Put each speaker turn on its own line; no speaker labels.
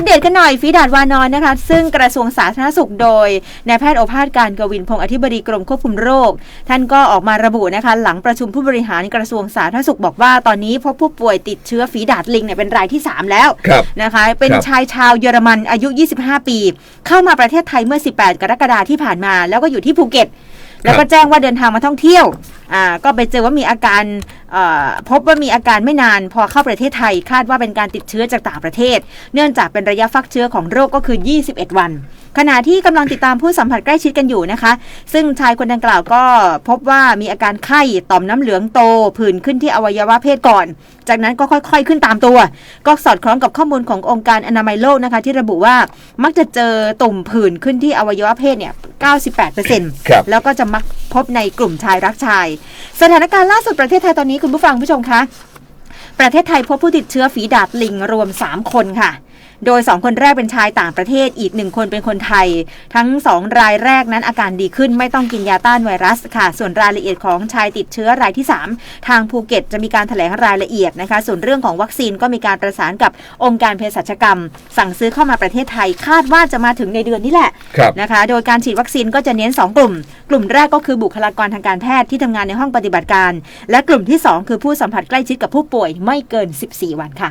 อัปเดตกันหน่อยฝีดาดวานอนนะคะซึ่งกระทรวงสาธารณสุขโดยนายแพทย์โอภาสการกวินพงศ์อธิบดีกรมควบคุมโรค ท่านก็ออกมาระบุนะคะ หลังประชุมผู้บริหารกระทรวงสาธารณสุขบอกว่าตอนนี้พบผู้ป่วยติดเชื้อฝีดาดลิงเนี่ยเป็นรายที่ 3 แล้ว
ครับ
นะคะเป็น
ครับ
ชายชาวเยอรมันอายุ 25 ปี เข้ามาประเทศไทยเมื่อ 18 กรกฎาคมที่ผ่านมา แล้วก็อยู่ที่ภูเก็ตแล้วก็แจ้งว่าเดินทางมาท่องเที่ยว อ่าก็ไปเจอว่ามีอาการเอ่อพบว่ามีอาการไม่นานพอเข้าประเทศไทย คาดว่าเป็นการติดเชื้อจากต่างประเทศ เนื่องจากเป็นระยะฟักเชื้อของโรคก็คือ 21 วัน ขณะที่กำลังติดตามผู้สัมผัสใกล้ชิดกันอยู่นะคะ ซึ่งชายคนดังกล่าวก็พบว่ามีอาการไข้ต่อมน้ำเหลืองโตผื่นขึ้นที่อวัยวะเพศก่อน จากนั้นก็ค่อยๆ ขึ้นตามตัว ก็สอดคล้องกับข้อมูลขององค์การอนามัยโลกนะคะ ที่ระบุว่ามักจะเจอตุ่มผื่นขึ้นที่อวัยวะเพศเนี่ย 98%
ครับ
แล้วก็จะมัก พบในกลุ่มชายรักชาย สถานการณ์ล่าสุดประเทศไทยตอนนี้คุณผู้ฟังผู้ชมคะ ประเทศไทยพบผู้ติดเชื้อฝีดาดลิงรวม 3 คนค่ะ โดย 2 คนแรกเป็นชายต่างประเทศอีก 1 คนเป็นคนไทย ทั้ง 2 รายแรกนั้นอาการดีขึ้นไม่ต้องกินยาต้านไวรัสค่ะ ส่วนรายละเอียดของชายติดเชื้อรายที่ 3 ทางภูเก็ตจะมีการแถลงรายละเอียดนะคะ ส่วนเรื่องของวัคซีนก็มีการประสานกับองค์การเภสัชกรรม สั่งซื้อเข้ามาประเทศไทยคาดว่าจะมาถึงในเดือนนี้แหละ
ครับ
นะคะ โดยการฉีดวัคซีนก็จะเน้น 2 กลุ่ม กลุ่มแรกก็คือบุคลากรทางการแพทย์ที่ทำงานในห้องปฏิบัติการ และกลุ่มที่ 2 คือผู้สัมผัสใกล้ชิดกับผู้ป่วยไม่เกิน 14 วันค่ะ